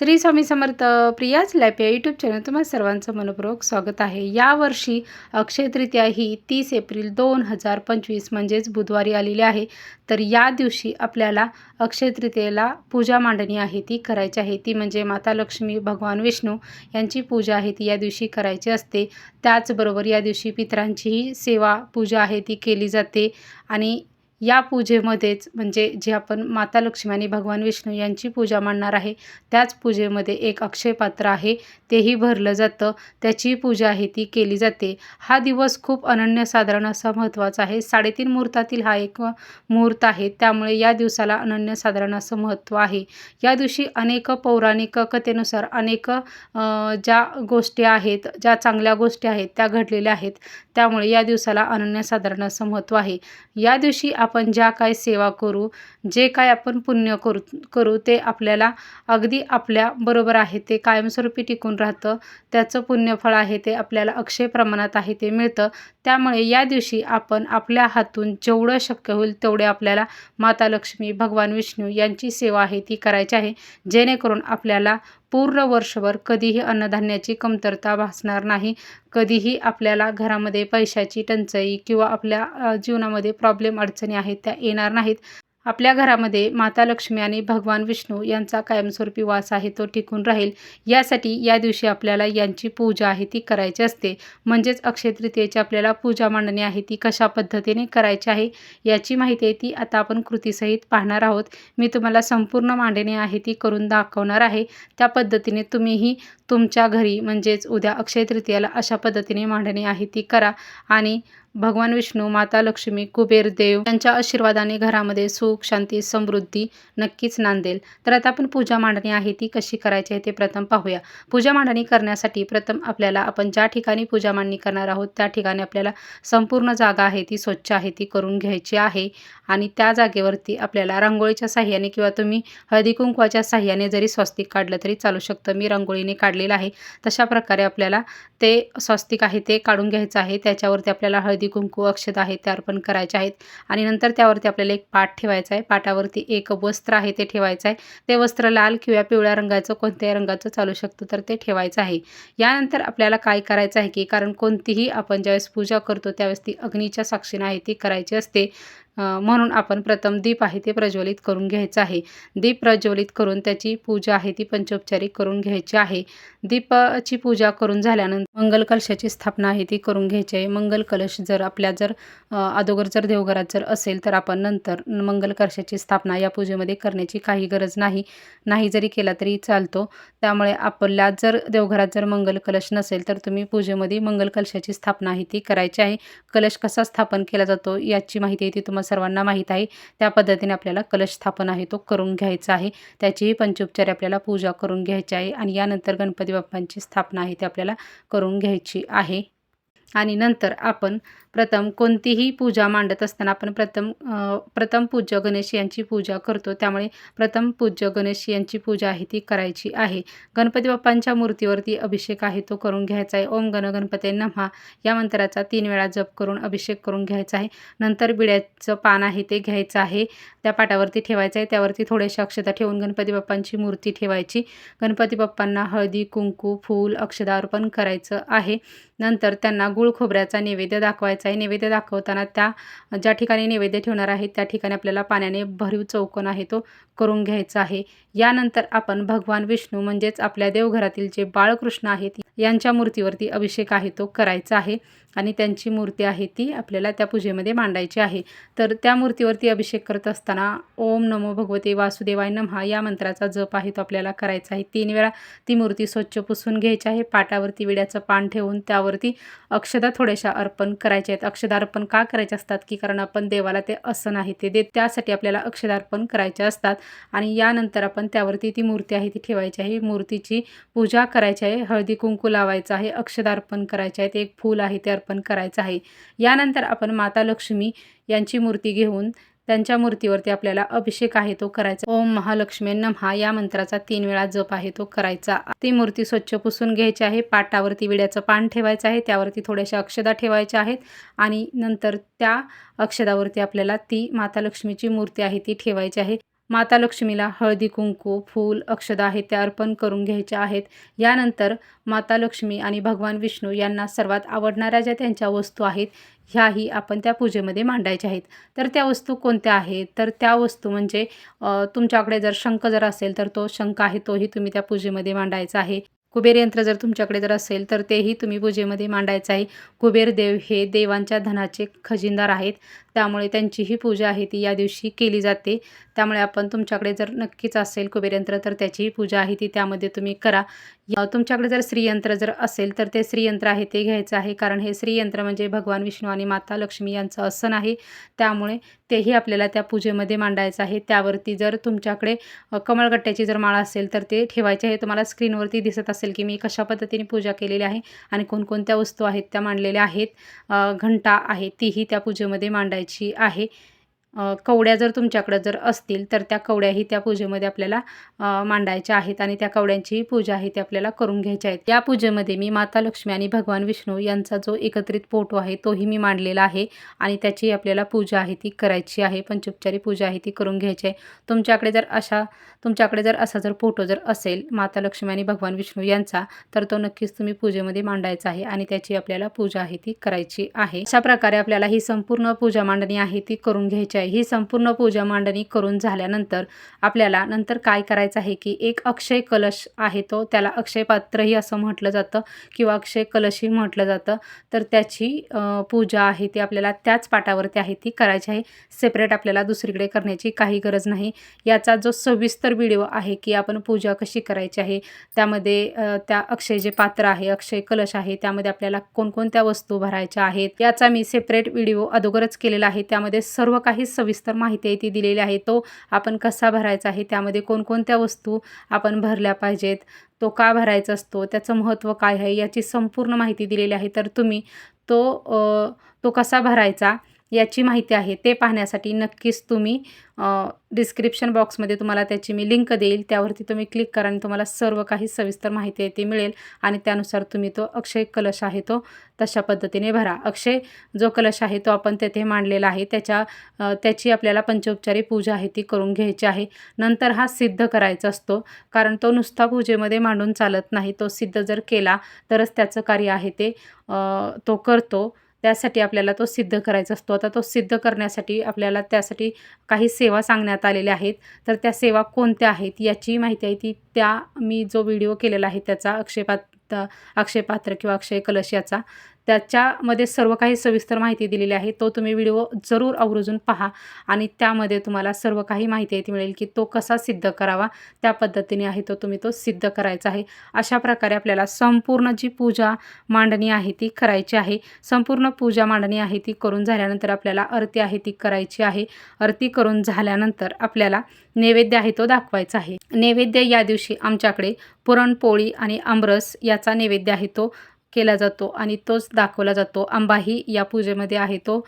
श्री स्वामी समर्थ प्रियाच लॅप या यूट्यूब चॅनल तुम्हाला सर्वांचं मनपूर्वक स्वागत आहे. यावर्षी अक्षय तृतीया ही तीस एप्रिल दोन हजार पंचवीस म्हणजेच बुधवारी आलेली आहे. तर या दिवशी आपल्याला अक्षय तृतीयेला पूजा मांडणी आहे ती करायची आहे. ती म्हणजे माता लक्ष्मी भगवान विष्णू यांची पूजा आहे ती या दिवशी करायची असते. त्याचबरोबर या दिवशी पितरांचीही सेवा पूजा आहे ती केली जाते. आणि या पूजेमध्येच म्हणजे जे आपण माता लक्ष्मी आणि भगवान विष्णू यांची पूजा मांडणार आहे त्याच पूजेमध्ये एक अक्षय पात्र आहे तेही भरलं जातं. त्याची पूजा आहे ती केली जाते. हा दिवस खूप अनन्यसाधारण असा महत्त्वाचा आहे. साडेतीन मुहूर्तातील हा एक मुहूर्त आहे त्यामुळे या दिवसाला अनन्यसाधारण असं महत्त्व आहे. या दिवशी अनेक पौराणिक कथेनुसार अनेक ज्या गोष्टी आहेत ज्या चांगल्या गोष्टी आहेत त्या घडलेल्या आहेत. त्यामुळे या दिवसाला अनन्यसाधारण असं महत्त्व आहे. या दिवशी आपण ज्या काय सेवा करू जे काय आपण पुण्य करू करू ते आपल्याला अगदी आपल्या बरोबर आहे ते कायमस्वरूपी टिकून राहतं. त्याचं पुण्यफळ आहे ते आपल्याला अक्षय प्रमाणात आहे ते मिळतं. त्यामुळे या दिवशी आपण आपल्या हातून जेवढं शक्य होईल तेवढे आपल्याला माता लक्ष्मी भगवान विष्णू यांची सेवा आहे ती करायची आहे. जेणेकरून आपल्याला पूर्ण वर्षभर कधीही अन्नधान्याची कमतरता भासणार नाही. कधीही आपल्याला घरामध्ये पैशाची टंचाई किंवा आपल्या जीवनामध्ये प्रॉब्लेम अडचणी आहेत त्या येणार नाहीत. आपल्या घरामध्ये माता लक्ष्मी आणि भगवान विष्णू यांचा कायमस्वरूपी वास आहे तो टिकून राहील. यासाठी या दिवशी आपल्याला यांची पूजा आहे ती करायची असते. म्हणजेच अक्षय तृतीयेची आपल्याला पूजा मांडणी आहे ती कशा पद्धतीने करायची आहे याची माहिती आहे ती आता आपण कृतीसहित पाहणार आहोत. मी तुम्हाला संपूर्ण मांडणी आहे ती करून दाखवणार आहे. त्या पद्धतीने तुम्हीही तुमच्या घरी म्हणजेच उद्या अक्षय तृतीयाला अशा पद्धतीने मांडणी आहे ती करा. आणि भगवान विष्णू माता लक्ष्मी कुबेर देव यांच्या आशीर्वादाने घरामध्ये सुख शांती समृद्धी नक्कीच नांदेल. तर आता आपण पूजा मांडणी आहे ती कशी करायची आहे ते प्रथम पाहूया. पूजा मांडणी करण्यासाठी प्रथम आपल्याला आपण ज्या ठिकाणी पूजा मांडणी करणार आहोत त्या ठिकाणी आपल्याला संपूर्ण जागा आहे ती स्वच्छ आहे ती करून घ्यायची आहे आणि त्या जागेवरती आपल्याला रांगोळीच्या साह्याने किंवा तुम्ही हळदी कुंकवाच्या साह्याने जरी स्वस्तिक काढलं तरी चालू शकतं. मी रांगोळीने काढलेलं आहे. तशा प्रकारे आपल्याला ते स्वस्तिक आहे ते काढून घ्यायचं आहे. त्याच्यावरती आपल्याला हळदी कुंकू अक्षत आहे ते अर्पण करायचे आहेत. आणि नंतर त्यावरती आपल्याला एक पाठ ठेवायचा आहे. पाटावरती एक वस्त्र आहे ते ठेवायचं आहे. ते वस्त्र लाल किंवा पिवळ्या रंगाचं कोणत्याही रंगाचं चालू शकतं तर ते ठेवायचं आहे. यानंतर आपल्याला काय करायचं आहे की कारण कोणतीही आपण ज्यावेळेस पूजा करतो त्यावेळेस ती अग्नीच्या साक्षीनं आहे ती करायची असते. म्हणून आपण प्रथम दीप आहे ते प्रज्वलित करून घ्यायचं आहे. दीप प्रज्वलित करून त्याची पूजा आहे ती पंचोपचारिक करून घ्यायची आहे. दीपाची पूजा करून झाल्यानंतर मंगल कलशाची स्थापना आहे ती करून घ्यायची आहे. मंगल कलश जर आपल्या जर अगोदर जर देवघरात जर असेल तर आपण नंतर मंगल कलशाची स्थापना या पूजेमध्ये करण्याची काही गरज नाही. नाही जरी केला तरी चालतो. त्यामुळे आपल्या जर देवघरात जर मंगल कलश नसेल तर तुम्ही पूजेमध्ये मंगल कलशाची स्थापना आहे ती करायची आहे. कलश कसा स्थापन केला जातो याची माहिती आहे ती तुम्हाला सर्वांना माहीत आहे. त्या पद्धतीने आपल्याला कलश स्थापन आहे तो करून घ्यायचा आहे. त्याचीही पंचोपचारी आपल्याला पूजा करून घ्यायची आहे. आणि यानंतर गणपती बाप्पांची स्थापना आहे ती आपल्याला करून घ्यायची आहे. आणि नंतर आपण प्रथम कोणतीही पूजा मांडत असताना आपण प्रथम प्रथम पूज्य गणेश यांची पूजा करतो. त्यामुळे प्रथम पूज्य गणेश यांची पूजा आहे ती करायची आहे. गणपती बाप्पांच्या मूर्तीवरती अभिषेक आहे तो करून घ्यायचा आहे. ओम गण गणपते नमहा. या मंत्राचा तीन वेळा जप करून अभिषेक करून घ्यायचा आहे. नंतर बिड्याचं पान आहे ते घ्यायचं आहे. त्या पाटावरती ठेवायचं आहे. त्यावरती थोडेसे अक्षता ठेवून गणपती बाप्पांची मूर्ती ठेवायची. गणपती बाप्पांना हळदी कुंकू फूल अक्षदा अर्पण करायचं आहे. नंतर त्यांना गुळ खोबऱ्याचा नैवेद्य दाखवायचा आहे नैवेद्य दाखवताना त्या ज्या ठिकाणी नैवेद्य ठेवणार आहे त्या ठिकाणी आपल्याला पाण्याने भरीव चौकोन आहे तो करून घ्यायचा आहे. यानंतर आपण भगवान विष्णू म्हणजेच आपल्या देवघरातील जे बाळकृष्ण आहेत यांच्या मूर्तीवरती अभिषेक आहे तो करायचा आहे आणि त्यांची मूर्ती आहे ती आपल्याला त्या पूजेमध्ये मांडायची आहे. तर त्या मूर्तीवरती अभिषेक करत असताना ओम नमो भगवते वासुदेवाय नमहा या मंत्राचा जप आहे तो आपल्याला करायचा आहे. तीन वेळा ती मूर्ती स्वच्छ पुसून घ्यायची आहे पाटावरती विड्याचं पान ठेवून त्यावरती अक्षदा थोड्याशा अर्पण करायच्या आहेत. अक्षदा अर्पण का करायचे असतात की कारण आपण देवाला ते असं नाही ते देत त्यासाठी आपल्याला अक्षदार्पण करायचे असतात आणि यानंतर आपण त्यावरती ती मूर्ती आहे ती ठेवायची आहे. मूर्तीची पूजा करायची आहे. हळदी कुंकू लावायचं आहे अक्षदार्पण करायचे आहेत एक फूल आहे ते अर्पण करायचं आहे. यानंतर आपण माता लक्ष्मी यांची मूर्ती घेऊन त्यांच्या मूर्तीवरती आपल्याला अभिषेक आहे तो करायचा. ओम महालक्ष्मी नमहा या मंत्राचा तीन वेळा जप आहे तो करायचा. ती मूर्ती स्वच्छ पुसून घ्यायची आहे पाटावरती विड्याचं पान ठेवायचं आहे त्यावरती थोड्याशा अक्षदा ठेवायच्या आहेत आणि नंतर त्या अक्षदावरती आपल्याला ती माता लक्ष्मीची मूर्ती आहे ती ठेवायची आहे. माता लक्ष्मीला हळदी कुंकू फूल अक्षदा आहेत ते अर्पण करून घ्यायचे आहेत. यानंतर माता लक्ष्मी आणि भगवान विष्णू यांना सर्वात आवडणाऱ्या ज्या त्यांच्या वस्तू आहेत ह्याही आपण त्या पूजेमध्ये मांडायच्या आहेत. तर त्या वस्तू कोणत्या आहेत? तर त्या वस्तू म्हणजे तुमच्याकडे जर शंख जर असेल तर तो शंख आहे तोही तुम्ही त्या पूजेमध्ये मांडायचा आहे. कुबेर यंत्र जर तुमच्याकडे जर असेल तर तेही तुम्ही पूजेमध्ये मांडायचं आहे. कुबेर देव हे देवांच्या धनाचे खजिनदार आहेत. त्यामुळे त्यांचीही पूजा आहे ती या दिवशी केली जाते. त्यामुळे आपण तुमच्याकडे जर नक्कीच असेल कुबेरयंत्र तर त्याचीही पूजा आहे ती त्यामध्ये तुम्ही करा. तुमच्याकडे जर श्रीयंत्र जर असेल तर ते श्रीयंत्र आहे ते घ्यायचं आहे. कारण हे श्रीयंत्र म्हणजे भगवान विष्णू आणि माता लक्ष्मी यांचं आसन आहे. त्यामुळे तेही आपल्याला त्या पूजेमध्ये मांडायचं आहे. त्यावरती जर तुमच्याकडे कमळगट्ट्याची जर माळ असेल तर ते ठेवायचे आहे. तुम्हाला स्क्रीनवरती दिसत असेल की मी कशा पद्धतीने पूजा केलेली आहे आणि कोणकोणत्या वस्तू आहेत त्या मांडलेल्या आहेत घंटा आहे तीही त्या पूजेमध्ये मांडायची करायची आहे. कवड्या जर तुमच्याकडं जर असतील तर त्या कवड्याही त्या पूजेमध्ये आपल्याला मांडायच्या आहेत आणि त्या कवड्यांचीही पूजा आहे ती आपल्याला करून घ्यायची आहे या पूजेमध्ये मी माता लक्ष्मी आणि भगवान विष्णू यांचा जो एकत्रित फोटो आहे तोही मी मांडलेला आहे आणि त्याची आपल्याला पूजा आहे ती करायची आहे पंचोपचारी पूजा आहे ती करून घ्यायची आहे. तुमच्याकडे जर अशा तुमच्याकडे जर असा जर फोटो जर असेल माता लक्ष्मी आणि भगवान विष्णू यांचा तर तो नक्कीच तुम्ही पूजेमध्ये मांडायचा आहे आणि त्याची आपल्याला पूजा आहे ती करायची आहे. अशा प्रकारे आपल्याला ही संपूर्ण पूजा मांडणी आहे ती करून घ्यायची आहे. ही संपूर्ण पूजा मांडणी करून झाल्यानंतर आपल्याला नंतर काय करायचं आहे की एक अक्षय कलश आहे तो त्याला अक्षय पात्रही असं म्हटलं जातं किंवा अक्षय कलशही म्हटलं जातं. तर त्याची पूजा आहे ती आपल्याला त्याच पाटावरती आहे ती करायची आहे. सेपरेट आपल्याला दुसरीकडे करण्याची काही गरज नाही. याचा जो सविस्तर व्हिडिओ आहे की आपण पूजा कशी करायची आहे त्यामध्ये त्या अक्षय जे पात्र आहे अक्षय कलश आहे त्यामध्ये आपल्याला कोणकोणत्या वस्तू भरायच्या आहेत याचा मी सेपरेट व्हिडिओ अगोदरच केलेला आहे. त्यामध्ये सर्व काही सविस्तर माहिती आहे ती दिलेली आहे. तो आपण कसा भरायचा आहे त्यामध्ये कोणकोणत्या वस्तू आपण भरल्या पाहिजेत तो का भरायचा असतो त्याचं महत्त्व काय आहे याची संपूर्ण माहिती दिलेली आहे. तर तुम्ही तो तो कसा भरायचा याची माहिती आहे ते पाहण्यासाठी नक्कीच तुम्ही डिस्क्रिप्शन बॉक्समध्ये तुम्हाला त्याची मी लिंक देईल. त्यावरती तुम्ही क्लिक करा आणि तुम्हाला सर्व काही सविस्तर माहिती आहे ती मिळेल आणि त्यानुसार तुम्ही तो अक्षय कलश आहे तो तशा पद्धतीने भरा. अक्षय जो कलश आहे तो आपण तेथे मांडलेला आहे. त्याच्या त्याची आपल्याला पंचोपचारी पूजा आहे ती करून घ्यायची आहे. नंतर हा सिद्ध करायचा असतो. कारण तो नुसता पूजेमध्ये मांडून चालत नाही. तो सिद्ध जर केला तरच त्याचं कार्य आहे ते तो करतो. त्यासाठी आपल्याला तो सिद्ध करायचा असतो. आता तो सिद्ध करण्यासाठी आपल्याला त्यासाठी काही सेवा सांगण्यात आलेल्या आहेत. तर त्या सेवा कोणत्या आहेत याची माहिती आहे. ती त्या मी जो व्हिडिओ केलेला आहे त्याचा अक्षेपात अक्षयपात्र किंवा अक्षय कलश याचा त्याच्यामध्ये सर्व काही सविस्तर माहिती दिलेली आहे. तो तुम्ही व्हिडिओ जरूर आवर्जून पहा आणि त्यामध्ये तुम्हाला सर्व काही माहिती आहे ती मिळेल की तो कसा सिद्ध करावा त्या पद्धतीने आहे तो तुम्ही तो सिद्ध करायचा आहे. अशा प्रकारे आपल्याला संपूर्ण जी पूजा मांडणी आहे ती करायची आहे. संपूर्ण पूजा मांडणी आहे ती करून झाल्यानंतर आपल्याला आरती आहे ती करायची आहे. आरती करून झाल्यानंतर आपल्याला नैवेद्य आहे तो दाखवायचा आहे. नैवेद्य या दिवशी आमच्याकडे पुरणपोळी आणि आमरस याचा नैवेद्य आहे तो केला जातो आणि तोच दाखवला जातो. आंबाही या पूजेमध्ये आहे तो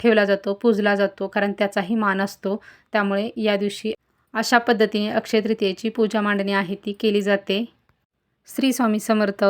ठेवला जातो पूजला जातो कारण त्याचाही मान असतो. त्यामुळे या दिवशी अशा पद्धतीने अक्षय तृतीयेची पूजा मांडणी आहे ती केली जाते. श्री स्वामी समर्थ.